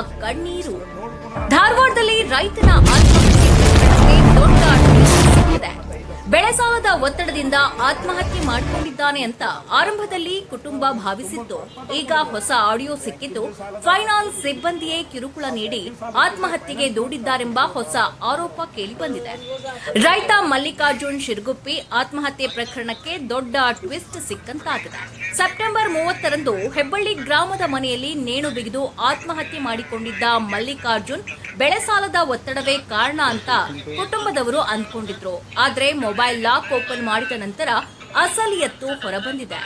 ಕಣ್ಣೀರು. ಧಾರವಾಡದಲ್ಲಿ ರೈತನ ಬೆಳೆ ಸಾಲದ ಒತ್ತಡದಿಂದ ಆತ್ಮಹತ್ಯೆ ಮಾಡಿಕೊಂಡಿದ್ದಾನೆ ಅಂತ ಆರಂಭದಲ್ಲಿ ಕುಟುಂಬ ಭಾವಿಸಿತ್ತು. ಈಗ ಹೊಸ ಆಡಿಯೋ ಸಿಕ್ಕಿದ್ದು ಫೈನಾನ್ಸ್ ಸಿಬ್ಬಂದಿಯೇ ಕಿರುಕುಳ ನೀಡಿ ಆತ್ಮಹತ್ಯೆಗೆ ದೂಡಿದ್ದಾರೆಂಬ ಹೊಸ ಆರೋಪ ಕೇಳಿಬಂದಿದೆ. ರೈತ ಮಲ್ಲಿಕಾರ್ಜುನ್ ಶಿರ್ಗುಪ್ಪಿ ಆತ್ಮಹತ್ಯೆ ಪ್ರಕರಣಕ್ಕೆ ದೊಡ್ಡ ಟ್ವಿಸ್ಟ್ ಸಿಕ್ಕಂತಾಗಿದೆ. ಸೆಪ್ಟೆಂಬರ್ ಮೂವತ್ತರಂದು ಹೆಬ್ಬಳ್ಳಿ ಗ್ರಾಮದ ಮನೆಯಲ್ಲಿ ನೇಣು ಬಿಗಿದು ಆತ್ಮಹತ್ಯೆ ಮಾಡಿಕೊಂಡಿದ್ದ ಮಲ್ಲಿಕಾರ್ಜುನ್ ಬೆಳೆ ಸಾಲದ ಒತ್ತಡವೇ ಕಾರಣ ಅಂತ ಕುಟುಂಬದವರು ಅಂದ್ಕೊಂಡಿದ್ರು. ಆದ್ರೆ ಮೊಬೈಲ್ ಲಾಕ್ ಓಪನ್ ಮಾಡಿದ ನಂತರ ಅಸಲಿಯತ್ತು ಹೊರಬಂದಿದೆ.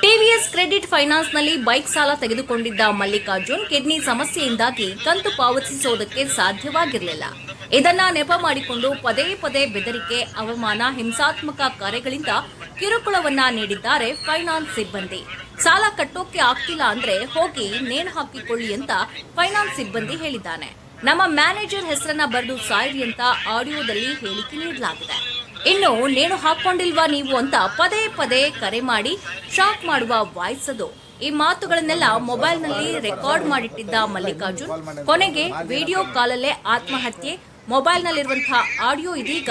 ಟಿವಿಎಸ್ ಕ್ರೆಡಿಟ್ ಫೈನಾನ್ಸ್ನಲ್ಲಿ ಬೈಕ್ ಸಾಲ ತೆಗೆದುಕೊಂಡಿದ್ದ ಮಲ್ಲಿಕಾರ್ಜುನ್ ಕಿಡ್ನಿ ಸಮಸ್ಯೆಯಿಂದಾಗಿ ಕಂತು ಪಾವತಿಸುವುದಕ್ಕೆ ಸಾಧ್ಯವಾಗಿರಲಿಲ್ಲ. ಇದನ್ನ ನೆಪ ಮಾಡಿಕೊಂಡು ಪದೇ ಪದೇ ಬೆದರಿಕೆ, ಅವಮಾನ, ಹಿಂಸಾತ್ಮಕ ಕಾರ್ಯಗಳಿಂದ ಕಿರುಕುಳವನ್ನ ನೀಡಿದ್ದಾರೆ ಫೈನಾನ್ಸ್ ಸಿಬ್ಬಂದಿ. ಸಾಲ ಕಟ್ಟೋಕೆ ಆಗ್ತಿಲ್ಲ ಅಂದ್ರೆ ಹೋಗಿ ನೇಣು ಹಾಕಿಕೊಳ್ಳಿ ಅಂತ ಫೈನಾನ್ಸ್ ಸಿಬ್ಬಂದಿ ಹೇಳಿದ್ದಾನೆ. ನಮ್ಮ ಮ್ಯಾನೇಜರ್ ಹೆಸರನ್ನ ಬರೆದು ಸಾಯಿರಿ ಅಂತ ಆಡಿಯೋದಲ್ಲಿ ಹೇಳಿಕೆ ನೀಡಲಾಗಿದೆ. ಇನ್ನು ನೇಣು ಹಾಕೊಂಡಿಲ್ವಾ ನೀವು ಅಂತ ಪದೇ ಪದೇ ಕರೆ ಮಾಡಿ ಶಾಕ್ ಮಾಡುವ ವಾಯ್ಸ್ ಅದು ಈ ಮಾತುಗಳನ್ನೆಲ್ಲ ಮೊಬೈಲ್ನಲ್ಲಿ ರೆಕಾರ್ಡ್ ಮಾಡಿಟ್ಟಿದ್ದ ಮಲ್ಲಿಕಾರ್ಜುನ್. ಕೊನೆಗೆ ವಿಡಿಯೋ ಕಾಲಲ್ಲೇ ಆತ್ಮಹತ್ಯೆ ಮೊಬೈಲ್ನಲ್ಲಿರುವಂತಹ ಆಡಿಯೋ ಇದೀಗ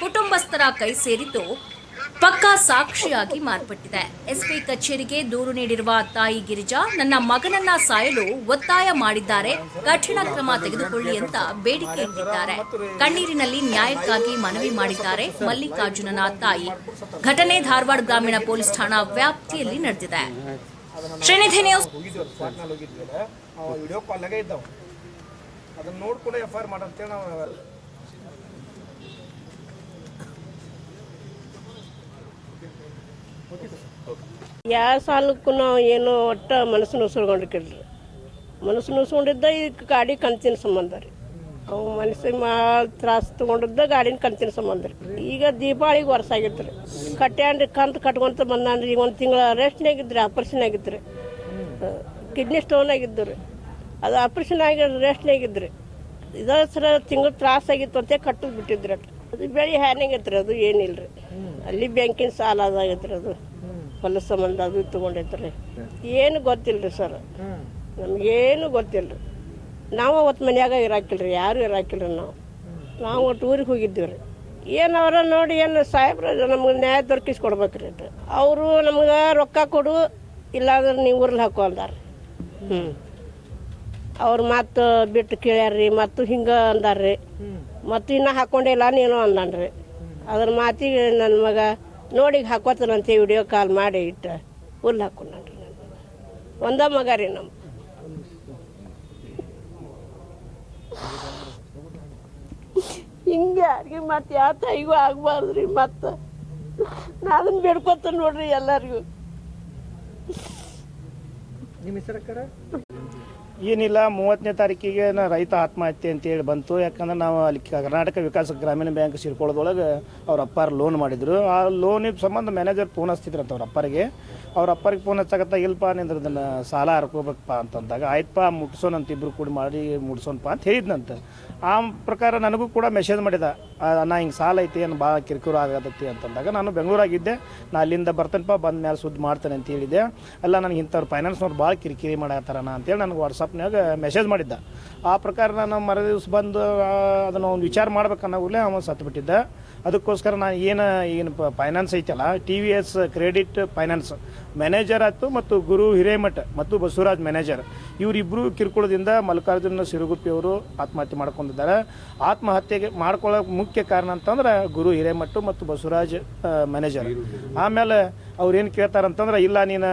ಕುಟುಂಬಸ್ಥರ ಕೈ ಸೇರಿದ್ದು ಪಕ್ಕಾ ಸಾಕ್ಷಿಯಾಗಿ ಮಾರ್ಪಟ್ಟಿದೆ. ಎಸ್ಪಿ ಕಚೇರಿಗೆ ದೂರು ನೀಡಿರುವ ತಾಯಿ ಗಿರಿಜಾ, ನನ್ನ ಮಗನನ್ನ ಸಾಯಲು ಒತ್ತಾಯ ಮಾಡಿದ್ದಾರೆ. ಕಠಿಣ ಕ್ರಮ ತೆಗೆದುಕೊಳ್ಳಿ ಅಂತ ಬೇಡಿಕೆ ಇಟ್ಟಿದ್ದಾರೆ. ಕಣ್ಣೀರಿನಲ್ಲಿ ನ್ಯಾಯಕ್ಕಾಗಿ ಮನವಿ ಮಾಡಿದ್ದಾರೆ ಮಲ್ಲಿಕಾರ್ಜುನನ ತಾಯಿ. ಘಟನೆ ಧಾರವಾಡ ಗ್ರಾಮೀಣ ಪೊಲೀಸ್ ಠಾಣಾ ವ್ಯಾಪ್ತಿಯಲ್ಲಿ ನಡೆದಿದೆ. ಶ್ರೀನಿಧಿ ಯಾವ ಸಾಲಕ್ಕೂ ನಾವು ಏನು ಒಟ್ಟ ಮನಸ್ಸು ನುಸ್ಕೊಂಡ್ರಿಕಿಲ್ರಿ ಮನಸ್ಸು ನುಸ್ಕೊಂಡಿದ್ದ ಈ ಗಾಡಿ ಕಂತಿನ ಸಂಬಂಧ ರೀ. ಅವು ಮನಸ್ಸಿಗೆ ಭಾಳ ತ್ರಾಸ ತಗೊಂಡಿದ್ದ ಗಾಡಿನ ಕಂತಿನ ಸಂಬಂಧ ರೀ. ಈಗ ದೀಪಾವಳಿಗೆ ವರ್ಷ ಆಗಿತ್ತು ರೀ ಕಟ್ಟ್ಯಾಂಡ್ರಿ ಕಂತು ಕಟ್ಕೊಂತ ಬಂದಾನ್ರಿ. ಈಗ ಒಂದು ತಿಂಗಳ ರೆಸ್ಟ್ನಾಗಿದ್ರಿ ಆಪರೇಷನ್ ಆಗಿತ್ತು ಕಿಡ್ನಿ ಸ್ಟೋನ್ ಆಗಿದ್ದು ಅದು ಆಪರೇಷನ್ ಆಗಿ ರೆಸ್ಟ್ ಆಗಿದ್ರಿ ಇದ ಸರ ತಿಂಗಳು ತ್ರಾಸ ಆಗಿತ್ತು ಅಂತ ಕಟ್ಟು ಬಿಟ್ಟಿದ್ರಿ ಅದು ಬೆಳೆ ಹ್ಯಾನಾಗೈತ್ರಿ ಅದು ಏನಿಲ್ಲ ರೀ ಅಲ್ಲಿ ಬ್ಯಾಂಕಿನ ಸಾಲ ಅದಾಗೈತ್ರಿ ಅದು. ಹೊಲ ಸಂಬಂಧ ಅದು ತೊಗೊಂಡೈತ್ರಿ. ಏನು ಗೊತ್ತಿಲ್ಲ ರೀ ಸರ್. ನಮಗೇನು ರೀ ನಾವು ಅವತ್ತು ಮನ್ಯಾಗ ಇರಾಕಿಲ್ಲ ರೀ ಯಾರು ರೀ ನಾವು. ನಾವು ಒಟ್ಟು ಊರಿಗೆ ಹೋಗಿದ್ದೀವಿ ರೀ ಏನು ಅವರ ನೋಡಿ ಏನು ಸಾಹೇಬ್ರ ನಮ್ಗೆ ನ್ಯಾಯ ದೊರಕಿಸ್ಕೊಡ್ಬೇಕು ರೀ ಅವರು ನಮ್ಗೆ ರೊಕ್ಕ ಕೊಡು, ಇಲ್ಲಾಂದ್ರೆ ನೀವು ಊರಲ್ಲಿ ಹಾಕೋ ಅಂದಾರೆ ಹ್ಞೂ ಅವ್ರು ಮತ್ತು ಬಿಟ್ಟು ಕೇಳ್ಯಾರ್ರಿ, ಮತ್ತು ಹಿಂಗೆ ಅಂದಾರ್ರಿ. ಮತ್ತು ಇನ್ನೂ ಹಾಕೊಂಡಿಲ್ಲ, ನೀನು ಅಂದನ್ರಿ. ಅದ್ರ ಮಾತಿಗೆ ನನ್ನ ಮಗ ನೋಡಿ ಹಾಕೋತಾನಂತ ವಿಡಿಯೋ ಕಾಲ್ ಮಾಡಿ ಇಟ್ಟ, ಹುಲ್ ಹಾಕೊಂಡ್ರಿ ಒಂದ ಮಗ ರೀ ನಮ್ಮ ಹಿಂಗೆ ಯಾರಿಗೆ ಮತ್ತೆ ಯಾವ ತಾಯಿಗೂ ಆಗ್ಬಾರ್ದ್ರಿ ಮತ್ತು. ನಾ ಅದನ್ನ ಬೇಡ್ಕೊತ ನೋಡ್ರಿ ಎಲ್ಲರಿಗೂ. ನಿಮ್ಮ ಹೆಸರಕ್ಕರ ಏನಿಲ್ಲ, ಮೂವತ್ತನೇ ತಾರೀಕಿಗೆ ನಾ ರೈತ ಆತ್ಮಹತ್ಯೆ ಅಂತೇಳಿ ಬಂತು. ಯಾಕಂದ್ರೆ ನಾವು ಅಲ್ಲಿ ಕರ್ನಾಟಕ ವಿಕಾಸ ಗ್ರಾಮೀಣ ಬ್ಯಾಂಕ್ ಸಿರ್ಕೊಳ್ಳೋದೊಳಗೆ ಅವ್ರ ಅಪ್ಪಾರ ಲೋನ್ ಮಾಡಿದ್ರು. ಆ ಲೋನಿಗೆ ಸಂಬಂಧ ಮ್ಯಾನೇಜರ್ ಫೋನ್ ಹಚ್ತಿದ್ರಂತ ಅವ್ರ ಅಪ್ಪರಿಗೆ. ಅವ್ರ ಅಪ್ಪರಿಗೆ ಫೋನ್ ಹಚ್ಚಕತ್ತ ಇಲ್ಲಪ್ಪ ಅಂದ್ರೆ ಅದನ್ನ ಸಾಲ ಹರ್ಕೋಬೇಕಪ್ಪ ಅಂತಂದಾಗ ಆಯ್ತಪ್ಪ ಮುಟ್ಸೋಣ ಅಂತ ಇಬ್ರು ಕೂಡಿ ಮಾಡಿ ಮುಟ್ಸೋಣಪ್ಪ ಅಂತ ಹೇಳಿದ್ನಂತ. ಆ ಪ್ರಕಾರ ನನಗೂ ಕೂಡ ಮೆಸೇಜ್ ಮಾಡಿದ ನಾ ಹಿಂಗೆ ಸಾಲ ಐತಿ, ಏನು ಭಾಳ ಕಿರಿಕಿರು ಆಗತ್ತೈತಿ ಅಂತಂದಾಗ ನಾನು ಬೆಂಗಳೂರಾಗಿದ್ದೆ. ನಾ ಅಲ್ಲಿಂದ ಬರ್ತೇನಪ್ಪ ಬಂದ ಮೇಲೆ ಸುದ್ದಿ ಮಾಡ್ತೇನೆ ಅಂತ ಹೇಳಿದೆ ಅಲ್ಲ, ನನಗೆ ಇಂಥವ್ರು ಫೈನಾನ್ಸ್ನವ್ರು ಭಾಳ ಕಿರಿಕಿರಿ ಮಾಡತ್ತಾರಣ ಅಂತೇಳಿ ನನಗೆ ವಾಟ್ಸಪ್ನಾಗ ಮೆಸೇಜ್ ಮಾಡಿದ್ದ. ಆ ಪ್ರಕಾರ ನಾನು ಮರು ದಿವ್ಸ ಬಂದು ಅದನ್ನು ಒಂದು ವಿಚಾರ ಮಾಡ್ಬೇಕನ್ನೋಗ್ಲೇ ಅವನು ಸತ್ತು ಬಿಟ್ಟಿದ್ದ. ಅದಕ್ಕೋಸ್ಕರ ನಾನು ಏನು ಏನು ಫೈನಾನ್ಸ್ ಐತಲ್ಲ T V S credit finance manager ಆಯಿತು ಮತ್ತು ಗುರು ಹಿರೇಮಠ ಮತ್ತು ಬಸವರಾಜ್ ಮ್ಯಾನೇಜರ್ ಇವರಿಬ್ಬರು ಕಿರುಕುಳದಿಂದ ಮಲ್ಲಿಕಾರ್ಜುನ ಸಿರುಗುಪ್ಪಿ ಅವರು ಆತ್ಮಹತ್ಯೆ ಮಾಡ್ಕೊಂಡಿದ್ದಾರೆ. ಆತ್ಮಹತ್ಯೆಗೆ ಮಾಡ್ಕೊಳ್ಳೋಕೆ ಮುಖ್ಯ ಕಾರಣ ಅಂತಂದ್ರೆ ಗುರು ಹಿರೇಮಠ ಮತ್ತು ಬಸವರಾಜ್ ಮ್ಯಾನೇಜರ್ ಆಮೇಲೆ ಅವ್ರು ಏನು ಕೇಳ್ತಾರಂತಂದ್ರೆ, ಇಲ್ಲ, ನೀನು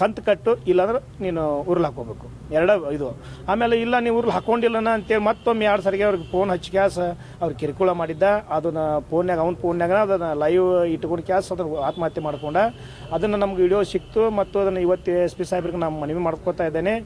ಕಂತು ಕಟ್ಟು, ಇಲ್ಲಾಂದ್ರೆ ನೀನು ಉರ್ಲು ಹಾಕೋಬೇಕು ಎರಡ ಇದು. ಆಮೇಲೆ, ಇಲ್ಲ ನೀವು ಉರ್ಲು ಹಾಕೊಂಡಿಲ್ಲನ ಅಂತೇಳಿ ಮತ್ತೊಮ್ಮೆ ಎರಡು ಸರಿಗೆ ಅವ್ರಿಗೆ ಫೋನ್ ಹಚ್ಚಿ ಕ್ಯಾಸ್, ಅವ್ರು ಕಿರುಕುಳ ಮಾಡಿದ್ದ, ಅದನ್ನು ಫೋನ್ಯಾಗ ಅವ್ನ ಫೋನ್ಯಾಗ ಅದನ್ನು ಲೈವ್ ಇಟ್ಕೊಂಡು ಕ್ಯಾಸ್ ಅದನ್ನು ಆತ್ಮಹತ್ಯೆ ಮಾಡ್ಕೊಂಡ, ಅದನ್ನು ನಮ್ಗೆ ವಿಡಿಯೋ ಸಿಕ್ತು, ಮತ್ತು ಅದನ್ನು ಇವತ್ತು ಎಸ್ ಪಿ ಸಾಹೇಬ್ರಿಗೆ ನಾನು ಮನವಿ ಮಾಡ್ಕೋತಾ ಇದ್ದೇನೆ.